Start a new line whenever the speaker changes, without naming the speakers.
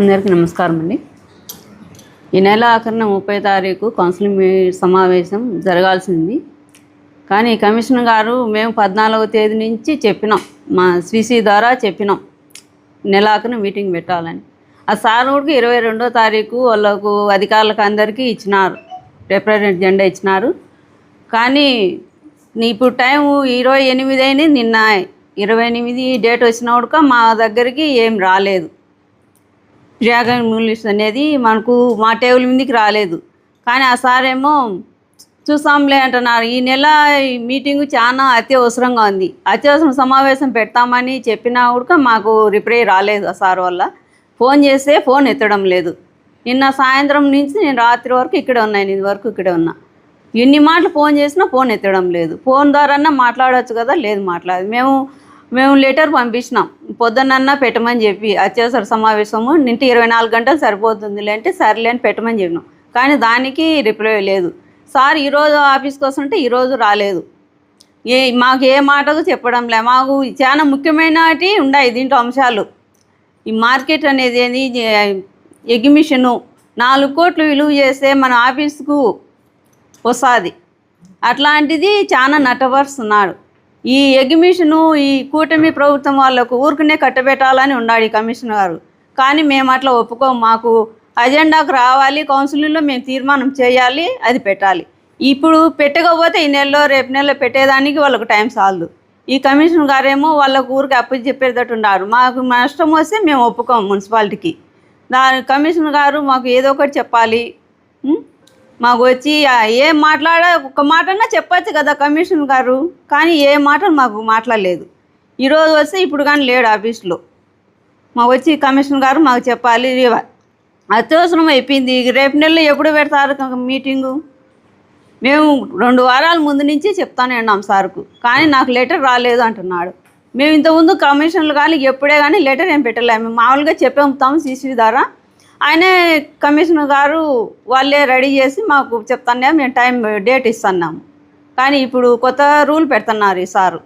అందరికీ నమస్కారం అండి. ఈ నెల ఆఖరిన ముప్పై తారీఖు కౌన్సిలింగ్ సమావేశం జరగాల్సింది. కానీ కమిషనర్ గారు మేము పద్నాలుగవ తేదీ నుంచి చెప్పినాం. మా స్వీసీ ద్వారా చెప్పినాం. నెల ఆఖరిన మీటింగ్ పెట్టాలని. ఆ సార్ కూడా ఇరవై రెండో తారీఖు వాళ్ళకు అధికారులకు అందరికీ ఇచ్చినారు. రిప్రజెంట్ జెండా ఇచ్చినారు. కానీ నీ ఇప్పుడు టైం ఇరవై ఎనిమిది అయినా నిన్న ఇరవై ఎనిమిది డేట్ వచ్చినప్పుడు మా దగ్గరికి ఏం రాలేదు. డ్రాగన్ ఇంగ్లీష్ అనేది మనకు మా టేబుల్ మీదకి రాలేదు. కానీ ఆ సార్ ఏమో చూసాంలే అంటున్నారు. ఈ నెల ఈ మీటింగు చాలా అత్యవసరంగా ఉంది. అత్యవసరం సమావేశం పెడతామని చెప్పినా కూడా మాకు రిప్లై రాలేదు ఆ సార్ వల్ల. ఫోన్ చేస్తే ఫోన్ ఎత్తడం లేదు. నిన్న సాయంత్రం నుంచి నేను రాత్రి వరకు ఇక్కడే ఉన్నా నేను వరకు ఇక్కడే ఉన్నా. ఎన్ని మాటలు ఫోన్ చేసినా ఫోన్ ఎత్తడం లేదు. ఫోన్ ద్వారా మాట్లాడవచ్చు కదా లేదు మాట్లాడదు. మేము మేము లెటర్ పంపించినాం. పొద్దున్నన్నా పెట్టమని చెప్పి అత్యవసర సమావేశము నింటి ఇరవై నాలుగు గంటలు సరిపోతుంది అంటే సర్లే అని పెట్టమని చెప్పినాం. కానీ దానికి రిప్లై లేదు. సార్ ఈరోజు ఆఫీస్కి వస్తుంటే ఈరోజు రాలేదు. ఏ మాకు ఏ మాటకు చెప్పడం లే మాకు చాలా ముఖ్యమైనవి ఉన్నాయి దీంట్లో అంశాలు. ఈ మార్కెట్ అనేది ఏంది? ఎగ్జిబిషను నాలుగు కోట్లు విలువ చేస్తే మన ఆఫీస్కు వస్తుంది. అట్లాంటిది చాలా నట్టపరుస్తున్నాడు ఈ ఎగ్జిబిషను ఈ కూటమి ప్రభుత్వం వాళ్ళకు ఊరికనే కట్టబెట్టాలని ఉన్నాడు ఈ కమిషనర్ గారు. కానీ మేము అట్లా ఒప్పుకోం మాకు అజెండాకు రావాలి కౌన్సిలింగ్లో మేము తీర్మానం చేయాలి అది పెట్టాలి. ఇప్పుడు పెట్టకపోతే ఈ నెలలో రేపు నెలలో పెట్టేదానికి వాళ్ళకు టైం సాలదు ఈ కమిషనర్ గారేమో వాళ్ళకు ఊరికి అప్పు చెప్పేటట్టు ఉన్నారు. మాకు నష్టం వస్తే మేము ఒప్పుకోం మున్సిపాలిటీకి. దాని కమిషనర్ గారు మాకు ఏదో ఒకటి చెప్పాలి. మాకు వచ్చి ఏం మాట్లాడ ఒక మాటన్నా చెప్పచ్చు కదా కమిషనర్ గారు. కానీ ఏ మాట మాకు మాట్లాడలేదు. ఈరోజు వస్తే ఇప్పుడు కానీ లేడు ఆఫీస్లో. మాకు వచ్చి కమిషనర్ గారు మాకు చెప్పాలి. అత్యవసరం అయిపోయింది. రేపు నెలలో ఎప్పుడు పెడతారు మీటింగు? మేము రెండు వారాల ముందు నుంచి చెప్తానే ఉన్నాం సార్కు. కానీ నాకు లెటర్ రాలేదు అంటున్నాడు. మేము ఇంతకుముందు కమిషన్లు కానీ ఎప్పుడే కానీ లెటర్ ఏం పెట్టలేము మామూలుగా చెప్పాము సీసీ ద్వారా. ఆయనే కమిషనర్ గారు వాళ్ళే రెడీ చేసి మాకు చెప్తానే మేము టైం డేట్ ఇస్తున్నాము. కానీ ఇప్పుడు కొత్త రూల్ పెడుతున్నారు ఈ సారు.